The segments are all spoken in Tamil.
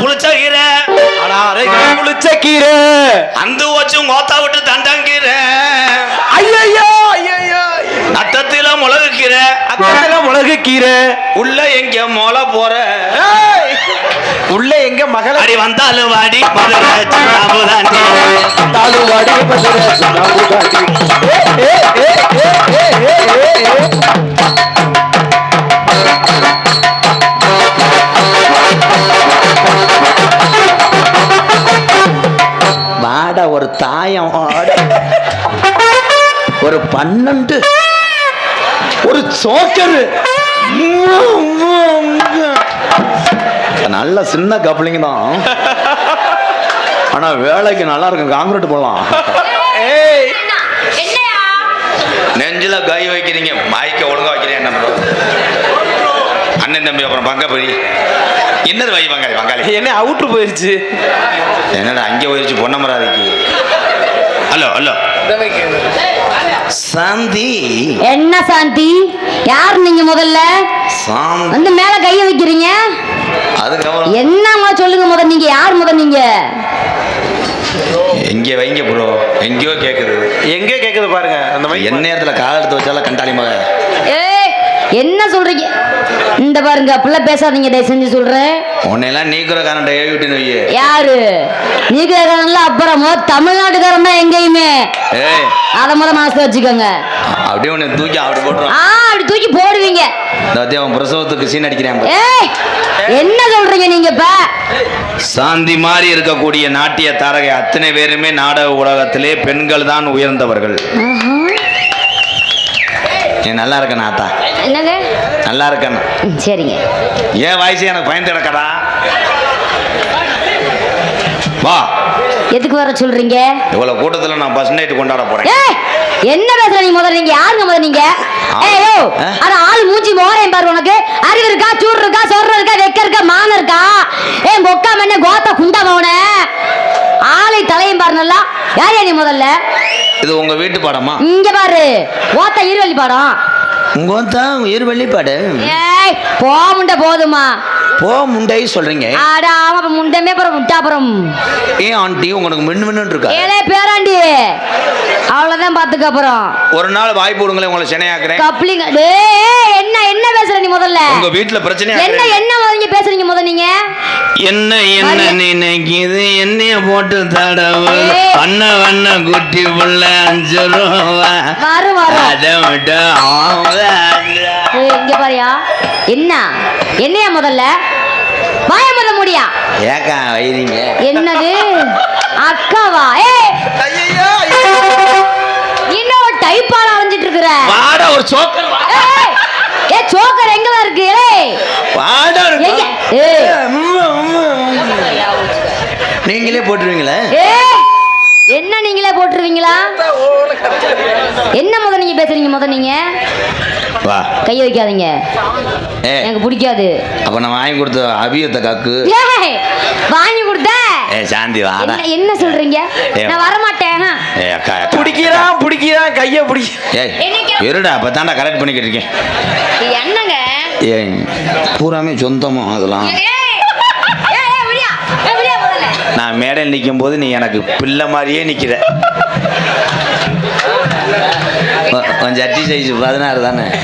புளிச்ச கீரை புளிச்ச கீரை அந்த வச்சு ஓத்தா விட்டு தண்டங்கீரை. ஐயோ ஐயோ அத்தத்தில முளகு கீரை அத்தத்தில முளகு கீரை உள்ள எங்க மொள போற? உள்ள எங்க மகள்? அடி வந்தாலும் வாடி மதுரை சின்னாபு தாண்டி வந்தாலும் வாடி ஆட. ஒரு பன்னெண்டு. ஒரு சோக்கரு. நல்ல சின்ன கப்ளிங் தான். ஆனா வேலைக்கு நல்லா இருக்கும். காங்கிரீட் என்னையா? நெஞ்சில கை வைக்கிறீங்க. ஒழுங்கா வைக்கிறீங்க என்ன bro? அண்ணன் தம்பி அப்புறம் பங்க போய் என்னது வை பங்காளி பங்காளி? என்ன அவுட்ரு போயிருச்சு. என்னடா அங்கே போயிருச்சு பொன்னமராதிக்கு ஹலோ ஹலோ. சாந்தி. என்ன சாந்தி? யார் நீங்க முதல்ல? சாந்தி. வந்து மேல கைய வைக்கிறீங்க? அதுக்கப்புறம் என்னம்மா சொல்லுங்க முத நீங்க யார் முத நீங்க? எங்கே வைங்க ப்ரோ எங்கேயோ கேட்குது எங்க கேக்குது பாருங்க. அந்த மாதிரி என் நேரத்தில் கால் எடுத்து வச்சாலும் கண்டாளி மக. ஏய் என்ன சொல்றீங்க? இந்த பாருங்க அப்படிலாம் பேசாதீங்க தயவு செஞ்சு சொல்றேன். உன்னையெல்லாம் நீக்கிற கரண்ட்டை ஏவி விட்டுன்னு வையே யாரு? நீக்கிறதுல அப்புறமா தமிழ்நாட்டுக்காரன் தான் எங்கேயுமே. அதை முத மனசுல வச்சுக்கோங்க. அப்படியே உன்னை தூக்கி அப்படி போட்டுருவான் ஆ அப்படி தூக்கி போடுவீங்க. இந்த வாத்தி அவன் பிரசவத்துக்கு சீன் அடிக்கிறான் என்ன சொல்றீங்க நீங்க இப்ப? சாந்தி மாதிரி இருக்கக்கூடிய நாட்டிய தாரகை அத்தனை பேருமே நாடக உலகத்திலே பெண்கள் தான் உயர்ந்தவர்கள் நீ நல்லா இருக்க நாத்தா என்னங்க? நல்லா இருக்கேன் சரிங்க. ஏன் வயசு எனக்கு பயந்து கிடக்கடா. வா. எதுக்கு வர சொல்றீங்க? இவ்வளவு கூட்டத்துல நான் பஸ் நைட் கொண்டாட போறேன். என்ன பேசுற நீ முதல்ல? நீங்க யாருங்க முதல்ல நீங்க? ஏய்? அட ஆள் மூஞ்சி மோரையும் பாரு உனக்கு. அறிவு இருக்கா சூடு இருக்கா சொல்ற இருக்கா வெக்க இருக்கா மான இருக்கா? ஏய் கொக்கா மண்ணே கோத்தா குண்டா மவன ஆளை தலையும் பாரு நல்லா. யார் நீ முதல்ல? இது உங்க வீட்டு பாடமா? இங்க பாரு. ஓத்தா இருவள்ளி பாடம். உங்க தான் உயிர் வெளிப்பாடு ஏய் போமுண்ட போதுமா. போ முண்டை சொல்றீங்க. ஆடா ஆமா அப்ப முண்டமே அப்புறம் முட்டாப்புறம் ஏன் ஆண்டி உங்களுக்கு மின்னு மின்னு இருக்கா? ஏலே பேராண்டி. அவ்வளவுதான் பாத்துக்க அப்புறம் ஒரு நாள் வாய்ப்பு கொடுங்களேன் உங்களை சென்னையாக்குறேன். கப்ளிங்க டேய் என்ன என்ன பேசுற நீ முதல்ல? உங்க வீட்டுல பிரச்சனையா என்ன என்ன முதல்ல பேசுறீங்க முத நீங்க? என்ன என்ன நினைக்குது? என்னைய போட்டு தடவு ஏய். வண்ண வண்ண குட்டி புள்ள அஞ்சு ரூபா. வரும் வரும். அதை விட்டு இங்க பாரியா. என்ன? என்னையா முதல்ல? வாய முத முடியா? ஏக்கா வைரீங்க என்னது? அக்காவா? என்ன ஒரு டைப்பால அலைஞ்சிட்டு இருக்கிற வாட ஒரு சோக்கர் வா. ஏய் ஏ சோக்கர் எங்க இருக்கு? ஏய் வாட எங்க? ஏய் நீங்களே போட்டுருவீங்களே? ஏய் என்ன நீங்களே போட்டுருவீங்களா? என்ன முத நீங்க பேசுறீங்க முத நீங்க? வா. கை வைக்காதீங்க. ஏ. எனக்கு பிடிக்காது. அப்ப நான் வாங்கி கொடுத்த அபியத்தை காக்கு. வாங்கி கொடுத்த. ஏ சாந்தி வாடா. என்ன என்ன சொல்றீங்க. நான் வர மாட்டேன் ஏ அக்கா. பிடிக்கிறான் பிடிக்கிறான் கைய பிடி. ஏய்? இருடா அப்ப தாண்டா கரெக்ட் பண்ணிக்கிட்டு இருக்கேன். என்னங்க? ஏய் பூராமே சொந்தமும் அதெல்லாம். நான் மேடையில் நிற்கும் போது நீ எனக்கு பிள்ளை மாதிரியே நிற்கிற கொஞ்சம் ஜட்டி சைஸ் பதினாறு தானே?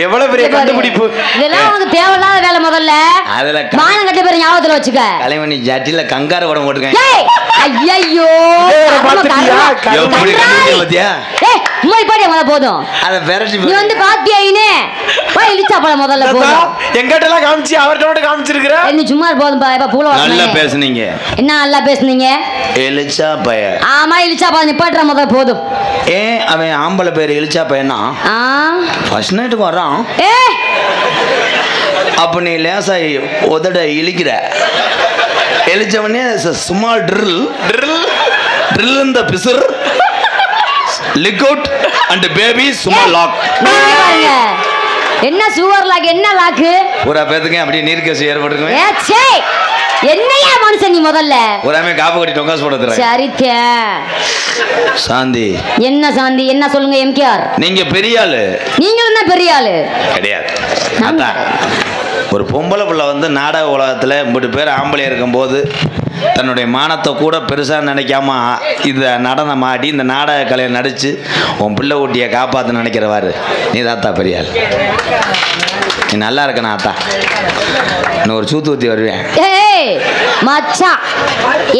எவ்வளவு பெரிய. கண்டுபிடிப்பு? இதெல்லாம் உனக்கு தேவையில்லாத வேலை முதல்ல. அதுல மானம் கட்ட பேர் ஞாபகத்துல வச்சுக்க. கலைமணி ஜட்டில கங்காரு படம்? கர்ம. கர்ம. எப்படி கண்டுபிடிச்ச பாத்தியா ஏய்! சும்மா இப்பாடி முதல்ல போதும். அதை பெரட்டி நீ வந்து பாத்தியா இனே? போய் இழிச்சா முதல்ல போதும். எங்கிட்ட எல்லாம் காமிச்சு அவர்கிட்ட மட்டும் காமிச்சிருக்கிற? சும்மா போதும் பா இப்ப பூல நல்லா. பேசுனீங்க. என்ன நல்லா பேசுனீங்க? எலிச்சா பைய ஆமா இழிச்சா பா நிப்பாட்டுற முதல்ல போதும். ஏன் அவன் ஆம்பளை பேர் எலிச்சா பையனா? ஆ? ஃபர்ஸ்ட் நைட்டுக்கு வரான் ஏய்! அப்போ நீ லேசா உதட இழிக்கிற. எலிச்சவனே ஸ்மால் ட்ரில் ட்ரில் ட்ரில் இந்த fissure leak out and baby small lock என்ன சுவர் லாக் என்ன லாக்கு? ஒரு பேத்துக்கு அப்படியே நீர்க்கசி ஏற்பட்டுருக்குமே. ஏ சே என்னையா மனுஷன் நீ முதல்ல? ஒராமே காப்பு கட்டி டொங்காசு போட தரேன் சரித்தே சாந்தி. என்ன சாந்தி? என்ன சொல்லுங்க எம்கேஆர்? நீங்க பெரிய ஆளு நீங்களும் தான் பெரிய ஆளு கிடையாது அதான். ஒரு பொம்பளை பிள்ளை வந்து நாடக உலகத்தில் இப்படி பேர் ஆம்பளை இருக்கும்போது தன்னுடைய மானத்தை கூட பெருசாக நினைக்காம இந்த நடனம் ஆடி இந்த நாடக கலையை நடித்து உன் பிள்ளை ஊட்டியை காப்பாற்ற நினைக்கிறவாரு. நீ தாத்தா பெரியாள் நீ நல்லா இருக்கணும் ஆத்தா. இன்னும் ஒரு சூத்து ஊற்றி வருவேன். ஏய் மச்சான்.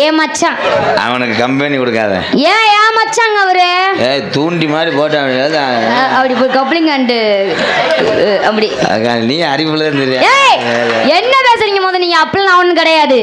ஏ மச்சான். அவனுக்கு கம்பெனி கொடுக்காத. ஏன் ஏன் மச்சாங்க அவரு? ஏய் தூண்டி மாதிரி போட்டான் அப்படி போய் கப்ளிங் அண்டு அப்படி. நீ அறிவுல ஏய் என்ன பேசுறீங்க முத நீங்க? அப்படிலாம் ஒன்றும் கிடையாது.